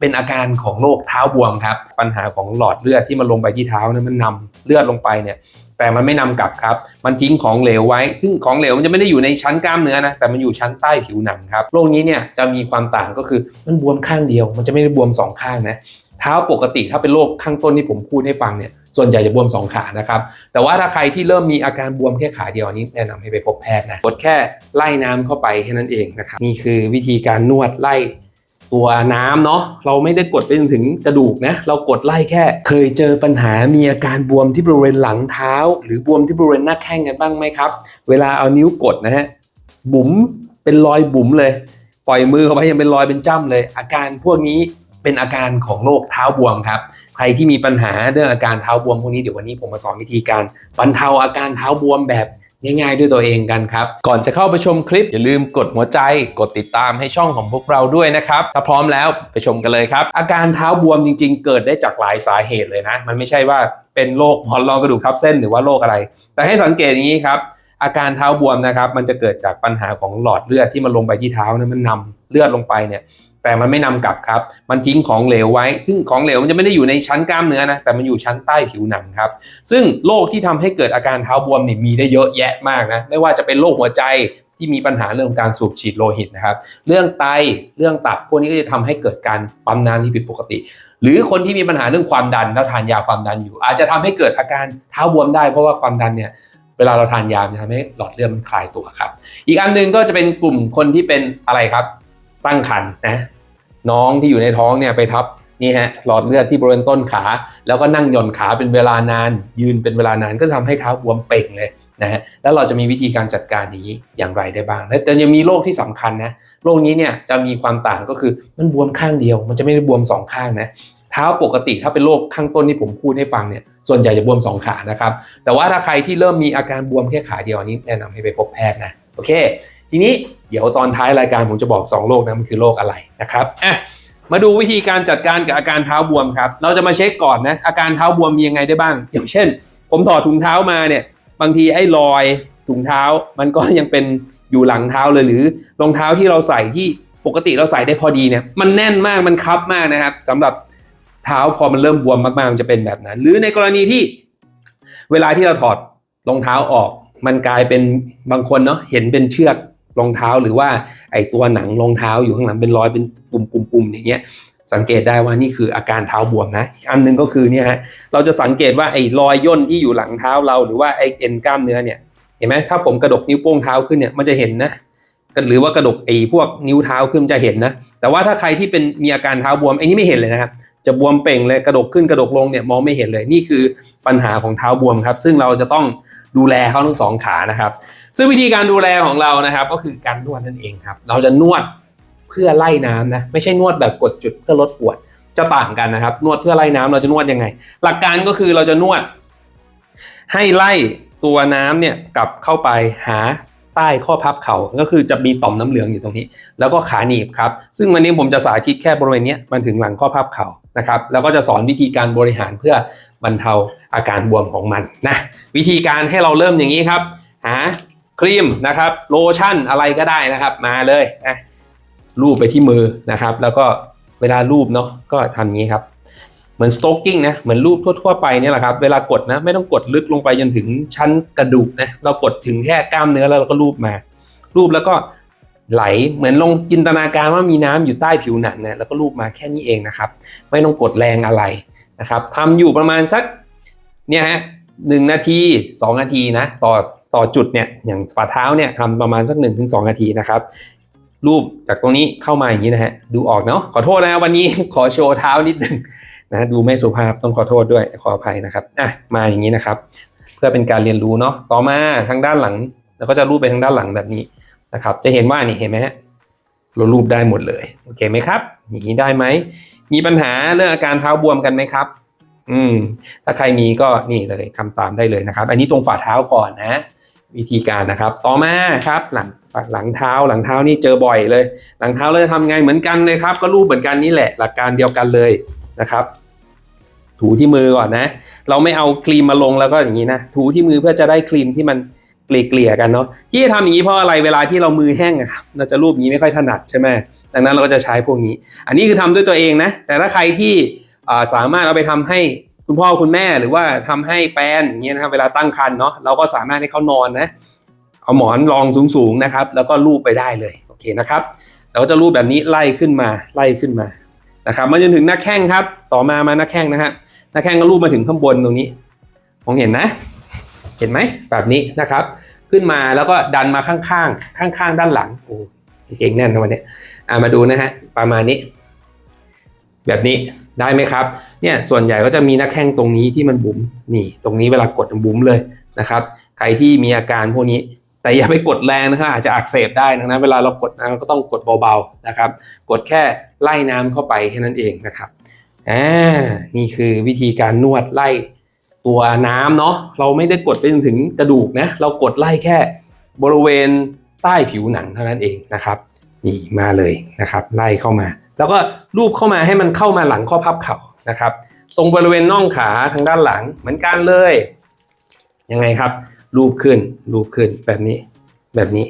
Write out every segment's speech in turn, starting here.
เป็นอาการของโรคเท้าบวมครับ ปัญหาของหลอดเลือดที่มันลงไปที่เท้าเนี่ยมันนำเลือดลงไปเนี่ยแต่มันไม่นำกลับครับ มันทิ้งของเหลวไว้ ซึ่งของเหลวมันจะไม่ได้อยู่ในชั้นกล้ามเนื้อนะ แต่มันอยู่ชั้นใต้ผิวหนังครับ โรคนี้เนี่ยจะมีความต่างก็คือมันบวมข้างเดียว มันจะไม่ได้บวมสองข้างนะ เท้าปกติถ้าเป็นโรคข้างต้นที่ผมพูดให้ฟังเนี่ย ส่วนใหญ่จะบวมสองขานะครับ แต่ว่าถ้าใครที่เริ่มมีอาการบวมแค่ขาเดียวนี้แนะนำให้ไปพบแพทย์นะกดแค่ไล่น้ำเข้าไปแค่นั้นเองนะครับ นี่คือวิธีการนวดไล่ ตัวน้ำเนาะเราไม่ได้กดไปจนถึงกระดูกนะเรากดไล่แค่ เคยเจอปัญหามีอาการบวมที่บริเวณหลังเท้า หรือบวมที่บริเวณหน้าแข้งกันบ้างไหมครับ เวลาเอานิ้วกดนะฮะบุ๋มเป็นรอยบุ๋มเลย ปล่อยมือเข้าไปยังเป็นรอยเป็นจ้ำเลย อาการพวกนี้เป็นอาการของโรคเท้าบวมครับ ใครที่มีปัญหาเรื่องอาการเท้าบวมพวกนี้เดี๋ยววันนี้ผมมาสอนวิธีการบรรเทาอาการเท้าบวมแบบ ง่ายๆด้วยตัวเองกันครับ ก่อนจะเข้าไปชมคลิป อย่าลืมกดหัวใจกดติดตามให้ช่องของพวกเราด้วยนะครับ ถ้าพร้อมแล้วไปชมกันเลยครับ อาการเท้าบวมจริง ๆ เกิดได้จากหลายสาเหตุเลยนะ มันไม่ใช่ว่าเป็นโรคหมอนรองกระดูกทับเส้นหรือว่าโรคอะไร แต่ให้สังเกตอย่างนี้ครับ อาการเท้าบวมนะครับ มันจะเกิดจากปัญหาของหลอดเลือดที่มันลงไปที่เท้าเนี่ยมันนำเลือดลงไปเนี่ย แต่มันไม่นำกลับครับ มันทิ้งของเหลวไว้ ซึ่งของเหลวมันจะไม่ได้อยู่ในชั้นกล้ามเนื้อนะ แต่มันอยู่ชั้นใต้ผิวหนังครับ ซึ่งโรคที่ทำให้เกิดอาการเท้าบวมเนี่ยมีได้เยอะแยะมากนะ ไม่ว่าจะเป็นโรคหัวใจที่มีปัญหาเรื่องการสูบฉีดโลหิตนะครับ เรื่องไต เรื่องตับ พวกนี้ก็จะทำให้เกิดการปั๊มน้ำที่ผิดปกติ หรือคนที่มีปัญหาเรื่องความดันแล้วทานยาความดันอยู่ อาจจะทำให้เกิดอาการเท้าบวมได้เพราะว่าความดันเนี่ยเวลาเราทานยาจะทำให้หลอดเลือดมันคลายตัวครับ อีกอันหนึงก็จะเป็นกลุ่มคนที่เป็นอะไรครับ ตั้งครรภ์นะน้องที่อยู่ในท้องเนี่ยไปทับนี่ฮะหลอดเลือดที่บริเวณต้นขา แล้วก็นั่งหย่อนขาเป็นเวลานาน ยืนเป็นเวลานานก็ทำให้เท้าบวมเป่งเลยนะฮะแล้วเราจะมีวิธีการจัดการนี้อย่างไรได้บ้าง และแต่ยังมีโรคที่สำคัญนะโรคนี้เนี่ยจะมีความต่างก็คือมันบวมข้างเดียว มันจะไม่ได้บวมสองข้างนะเท้าปกติถ้าเป็นโรคข้างต้นที่ผมพูดให้ฟังเนี่ยส่วนใหญ่จะบวมสองขานะครับแต่ว่าถ้าใครที่เริ่มมีอาการบวมแค่ขาเดียวนนี้แนะนำให้ไปพบแพทย์นะโอเค ทีนี้เดี๋ยวตอนท้ายรายการผมจะบอก 2 โรคนะมันคือโรคอะไรนะครับอะมาดูวิธีการจัดการกับอาการเท้าบวมครับ เราจะมาเช็คก่อนนะอาการเท้าบวมมียังไงได้บ้าง อย่างเช่น ผมถอดถุงเท้ามาเนี่ยบางทีไอ้รอยถุงเท้ามันก็ยังเป็นอยู่หลังเท้าเลยหรือรองเท้าที่เราใส่ที่ปกติเราใส่ได้พอดีเนี่ยมันแน่นมากมันคับมากนะครับสำหรับเท้าพอมันเริ่มบวมมากๆมันจะเป็นแบบนั้น หรือในกรณีที่เวลาที่เราถอดรองเท้าออก มันกลายเป็นบางคนเนาะเห็นเป็นเชือก รองเท้าหรือว่าไอตัวหนังรองเท้าอยู่ข้างหลังเป็นรอยเป็นปุ่มๆๆอย่างเงี้ยสังเกตได้ว่านี่คืออาการเท้าบวมนะอีกอันหนึงก็คือเนี่ยฮะเราจะสังเกตว่าไอ้รอยย่นที่อยู่หลังเท้าเรา หรือว่าไอ้เอ็นกล้ามเนื้อเนี่ยเห็นไหมถ้าผมกระดกนิ้วโป้งเท้าขึ้นเนี่ยมันจะเห็นนะหรือว่ากระดกไอ้พวกนิ้วเท้าขึ้นมันจะเห็นนะแต่ว่าถ้าใครที่เป็นมีอาการเท้าบวมไอ้นี่ไม่เห็นเลยนะครับจะบวมเป่งเลยกระดกขึ้นกระดกลงเนี่ยมองไม่เห็นเลยนี่คือปัญหาของเท้าบวมครับ ซึ่งเราจะต้องดูแลเขาทั้งสองขานะครับ ซึ่งวิธีการดูแลของเรานะครับ ก็คือการนวดนั่นเองครับ เราจะนวดเพื่อไล่น้ำนะไม่ใช่นวดแบบกดจุดเพื่อลดปวดจะต่างกันนะครับ นวดเพื่อไล่น้ำเราจะนวดยังไง หลักการก็คือเราจะนวด ให้ไล่ตัวน้ำเนี่ยกลับเข้าไปหาใต้ข้อพับเขา่าก็คือจะมีต่อมน้ำเหลืองอยู่ตรงนี้ แล้วก็ขาหนีบครับ ซึ่งวันนี้ผมจะสาธิตแค่บริเวณนี้มันถึงหลังข้อพับเข่านะครับ แล้วก็จะสอนวิธีการบริหารเพื่อบรรเทาอาการบวมของมันนะวิธีการให้เราเริ่มอย่างนี้ครับ หา ครีมนะครับโลชั่นอะไรก็ได้นะครับ มาเลยนะรูปไปที่มือนะครับ แล้วก็เวลารูปเนาะก็ทำอย่างนี้ครับ เหมือนสโตกกิ้งนะเหมือนรูปทั่วๆไปเนี่ยแหละครับ เวลากดนะไม่ต้องกดลึกลงไปจนถึงชั้นกระดูกนะเรากดถึงแค่กล้ามเนื้อแล้วเราก็รูปมา รูปแล้วก็ไหลเหมือนลงจินตนาการว่ามีน้ำอยู่ใต้ผิวหนังนะแล้วก็รูปมาแค่นี้เองนะครับ ไม่ต้องกดแรงอะไรนะครับทำอยู่ประมาณสักเนี่ยฮะหนึ่งนาทีสองนาทีนะต่อ ต่อจุดเนี่ยอย่างฝ่าเท้าเนี่ยทำประมาณสักหนึ่งถึงสองนาทีนะครับรูปจากตรงนี้เข้ามาอย่างนี้นะฮะดูออกเนาะขอโทษนะวันนี้ขอโชว์เท้านิดนึงนะดูไม่สุภาพต้องขอโทษด้วยขออภัยนะครับอะมาอย่างนี้นะครับ เพื่อเป็นการเรียนรู้เนาะต่อมาทางด้านหลัง แล้วก็จะรูปไปทางด้านหลังแบบนี้นะครับ จะเห็นว่านี่เห็นไหมฮะเรารูปได้หมดเลยโอเคไหมครับอย่างนี้ได้ไหมมีปัญหาเรื่องอาการเท้าบวมกันไหมครับ อืมถ้าใครมีก็นี่เลยทำตามได้เลยนะครับ อันนี้ตรงฝ่าเท้าก่อนนะ วิธีการนะครับ ต่อมาครับหลังหลังเท้าหลังเท้านี่เจอบ่อยเลย หลังเท้าเราจะทำไงเหมือนกันเลยครับ ก็รูปเหมือนกันนี่แหละหลักการเดียวกันเลยนะครับ ถูที่มือก่อนนะ เราไม่เอาครีมมาลงแล้วก็อย่างนี้นะถูที่มือเพื่อจะได้ครีมที่มันเกลี่ยๆกันเนาะที่จะทำอย่างนี้เพราะอะไรเวลาที่เรามือแห้งอะครับเราจะรูปนี้ไม่ค่อยถนัดใช่ไหมดังนั้นเราก็จะใช้พวกนี้ อันนี้คือทำด้วยตัวเองนะ แต่ถ้าใครที่สามารถเอาไปทำให้ คุณพ่อคุณแม่หรือว่าทำให้แฟนอย่างเงี้ยนะครับเวลาตั้งครรภ์เนาะเราก็สามารถให้เขานอนนะเอาหมอนรองสูงๆนะครับ แล้วก็ลูบไปได้เลยโอเคนะครับเราก็จะรูปแบบนี้ไล่ขึ้นมาไล่ขึ้นมานะครับมาจนถึงหน้าแข้งครับ ต่อมามาหน้าแข้งนะฮะหน้าแข้งก็รูปมาถึงข้างบนตรงนี้มองเห็นนะ เห็นไหมแบบนี้นะครับ ขึ้นมาแล้วก็ดันมาข้างๆข้างๆด้านหลังโอ้เก่งแน่นนะวันนี้อ่ามาดูนะฮะประมาณนี้ แบบนี้ได้ไหมครับเนี่ยส่วนใหญ่ก็จะมีหน้าแข้งตรงนี้ที่มันบุ๋มนี่ ตรงนี้เวลากดมันบุ๋มเลยนะครับ ใครที่มีอาการพวกนี้แต่อย่าไปกดแรงนะครับอาจจะอักเสบได้ดังนั้นเวลาเรากดนะก็ต้องกดเบาๆนะครับ กดแค่ไล่น้ำเข้าไปแค่นั้นเองนะครับอ่านี่คือวิธีการนวดไล่ตัวน้ำเนาะเราไม่ได้กดไปจนถึงกระดูกนะเรากดไล่แค่บริเวณใต้ผิวหนังเท่านั้นเองนะครับ นี่มาเลยนะครับ ไล่เข้ามา แล้วก็ลูบเข้ามาให้มันเข้ามาหลังข้อพับเข่านะครับ ตรงบริเวณน่องขาทางด้านหลังเหมือนกันเลยยังไงครับ รูปขึ้นรูปขึ้นแบบนี้แบบนี้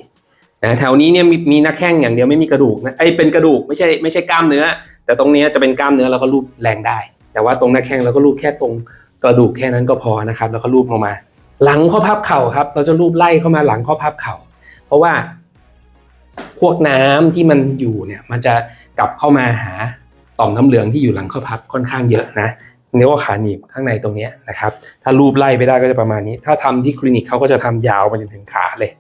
นะแถวนี้เนี่ยมีมีหน้าแข้งอย่างเดียวไม่มีกระดูกนะไอเป็นกระดูกไม่ใช่ไม่ใช่กล้ามเนื้อ แต่ตรงนี้จะเป็นกล้ามเนื้อแล้วก็รูปแรงได้ แต่ว่าตรงหน้าแข้งเราก็รูปแค่ตรงกระดูกแค่นั้นก็พอนะครับแล้วก็รูปลงมา หลังข้อพับเข่าครับ เราจะรูปไล่เข้ามาหลังข้อพับเข่า เพราะว่าพวกน้ำที่มันอยู่เนี่ยมันจะ กลับเข้ามาหาต่อมน้ำเหลืองที่อยู่หลังข้อพับค่อนข้างเยอะนะเนื้อว่าขาหนีบข้างในตรงนี้นะครับ ถ้ารูปไล่ไปได้ก็จะประมาณนี้ ถ้าทำที่คลินิกเขาก็จะทำยาวไปจนถึงขาเลย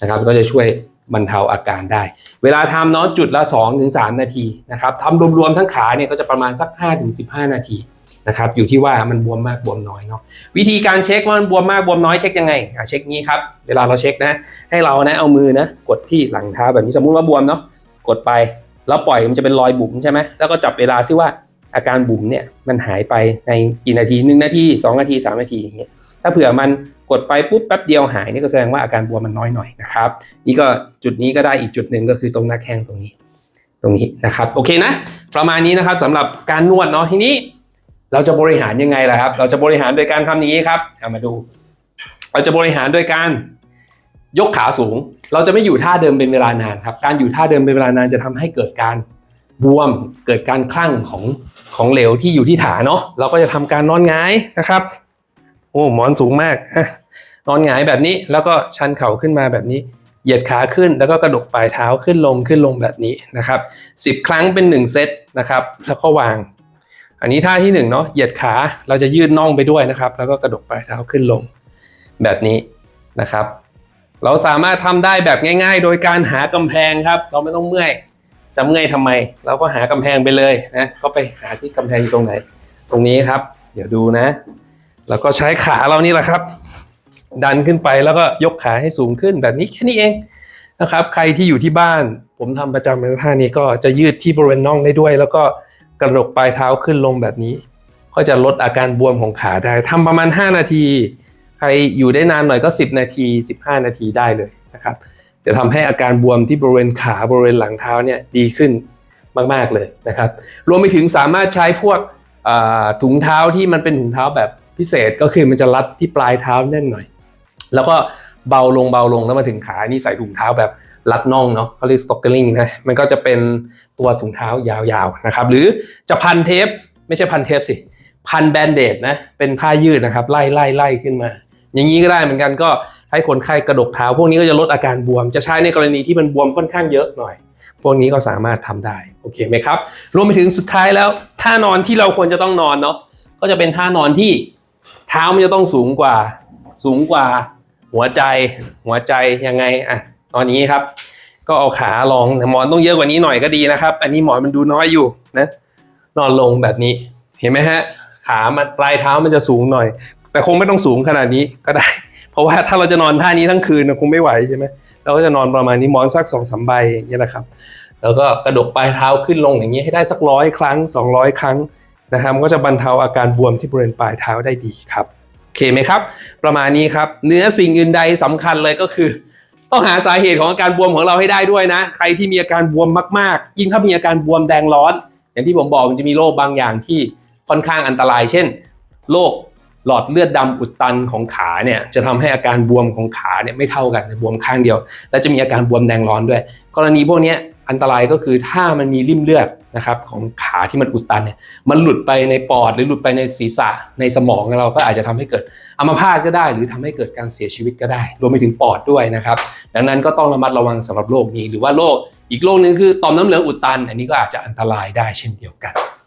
นะครับ ก็จะช่วยบรรเทาอาการได้ เวลาทำเนาะจุดละ 2-3ถึงนาทีนะครับทำรวมๆทั้งขาเนี่ยก็จะประมาณสัก 5-15ถึงนาทีนะครับอยู่ที่ว่ามันบวมมากบวมน้อยเนาะวิธีการเช็คว่ามันบวมมากบวมน้อยเช็คยังไงอะเช็คงี้ครับเวลาเราเช็คนะ ให้เรานะเอามือนะ กดที่หลังเท้าแบบนี้สมมุติว่าบวมเนาะกดไป แล้วปล่อยมันจะเป็นรอยบุ๋มใช่ไหมแล้วก็จับเวลาซิว่าอาการบุ๋มเนี่ยมันหายไปในกี่นาทีหนึ่งนาทีสองนาทีสามนาทีอย่างเงี้ยถ้าเผื่อมันกดไปปุ๊บแป๊บเดียวหายนี่ก็แสดงว่าอาการบวมมันน้อยหน่อยนะครับนี่ก็จุดนี้ก็ได้อีกจุดหนึ่งก็คือตรงหน้าแข้งตรงนี้ ตรงนี้นะครับโอเคนะประมาณนี้นะครับสำหรับการนวดเนาะทีนี้ เราจะบริหารยังไงล่ะครับ เราจะบริหารโดยการทำอย่างนี้ครับเอามาดู เราจะบริหารโดยการยกขาสูง เราจะไม่อยู่ท่าเดิมเป็นเวลานานครับ การอยู่ท่าเดิมเป็นเวลานานจะทำให้เกิดการบวม เกิดการคลั่งของของเหลวที่อยู่ที่ฐานเนาะ เราก็จะทำการนอนงายนะครับ โอ้หมอนสูงมากนอนงายแบบนี้แล้วก็ชันเข่าขึ้นมาแบบนี้ เหยียดขาขึ้นแล้วก็กระดกปลายเท้าขึ้นลงขึ้นลงแบบนี้นะครับสิบครั้งเป็นหนึ่งเซตนะครับ แล้วก็วาง อันนี้ท่าที่หนึ่งเนาะ เหยียดขาเราจะยืดน่องไปด้วยนะครับ แล้วก็กระดกปลายเท้าขึ้นลงแบบนี้นะครับ เราสามารถทำได้แบบง่าย ๆ โดยการหากำแพงครับ เราไม่ต้องเมื่อยจะเมื่อยทำไม เราก็หากำแพงไปเลยนะก็ไปหาที่กำแพงอยู่ตรงไหน ตรงนี้ครับ เดี๋ยวดูนะ แล้วก็ใช้ขาเรานี่แหละครับ ดันขึ้นไปแล้วก็ยกขาให้สูงขึ้นแบบนี้แค่นี้เองนะครับ ใครที่อยู่ที่บ้าน ผมทำประจำในท่านี้ก็จะยืดที่บริเวณน่องได้ด้วย แล้วก็กระดกปลายเท้าขึ้นลงแบบนี้ ก็จะลดอาการบวมของขาได้ทำประมาณ 5 นาที ใครอยู่ได้นานหน่อยก็ 10 นาที 15 นาทีได้เลยนะครับ จะทำให้อาการบวมที่บริเวณขาบริเวณหลังเท้าเนี่ยดีขึ้นมาก ๆ เลยนะครับ รวมไปถึงสามารถใช้พวกถุงเท้าที่มันเป็นถุงเท้าแบบพิเศษก็คือมันจะรัดที่ปลายเท้าแน่นหน่อย แล้วก็เบาลงเบาลงแล้วมาถึงขานี่ใส่ถุงเท้าแบบรัดน่องเนาะเขาเรียก stocking นะมันก็จะเป็นตัวถุงเท้ายาวๆนะครับ หรือจะพันเทป ไม่ใช่พันเทปสิ พันแบนเดดนะเป็นผ้ายืดนะครับ ไล่ไล่ไล่ขึ้นมา อย่างนี้ก็ได้เหมือนกันก็ให้คนไข้กระดกเท้า พวกนี้ก็จะลดอาการบวม จะใช้ในกรณีที่มันบวมค่อนข้างเยอะหน่อย พวกนี้ก็สามารถทำได้โอเคไหมครับ รวมไปถึงสุดท้ายแล้วท่านอนที่เราควรจะต้องนอนเนาะก็จะเป็นท่านอนที่เท้ามันจะต้องสูงกว่า สูงกว่า หัวใจ หัวใจยังไงอะตอนนี้ครับ ก็เอาขาลองหมอนต้องเยอะกว่านี้หน่อยก็ดีนะครับ อันนี้หมอนมันดูน้อยอยู่นะนอนลงแบบนี้เห็นไหมฮะขามันปลายเท้ามันจะสูงหน่อย แต่คงไม่ต้องสูงขนาดนี้ก็ได้ เพราะว่าถ้าเราจะนอนท่านี้ทั้งคืนนะคงไม่ไหวใช่ไหมเราก็จะนอนประมาณนี้หมอนสักสองสามใบอย่างเงี้ยนะครับ แล้วก็กระดกปลายเท้าขึ้นลงอย่างนี้ให้ได้สักร้อยครั้ง 200 ครั้งนะครับก็จะบรรเทาอาการบวมที่บริเวณปลายเท้าได้ดีครับโอเคไหมครับ ประมาณนี้ครับเนื้อสิ่งอื่นใดสำคัญเลยก็คือ ต้องหาสาเหตุของอาการบวมของเราให้ได้ด้วยนะ ใครที่มีอาการบวมมากๆ ยิ่งถ้ามีอาการบวมแดงร้อน อย่างที่ผมบอกมันจะมีโรคบางอย่างที่ค่อนข้างอันตราย เช่นโรค หลอดเลือดดำอุดตันของขาเนี่ยจะทำให้อาการบวมของขาเนี่ยไม่เท่ากันบวมข้างเดียว และจะมีอาการบวมแดงร้อนด้วย กรณีพวกนี้อันตรายก็คือถ้ามันมีริ่มเลือดนะครับของขาที่มันอุดตันเนี่ยมันหลุดไปในปอดหรือหลุดไปในศีรษะในสมองเราก็อาจจะทำให้เกิดอัมพาตก็ได้ หรือทำให้เกิดการเสียชีวิตก็ได้ รวมไปถึงปอดด้วยนะครับ ดังนั้นก็ต้องระมัดระวังสำหรับโรคนี้หรือว่าโรคอีกโรคหนึงคือต่อมน้ำเหลืองอุดตัน อันนี้ก็อาจจะอันตรายได้เช่นเดียวกัน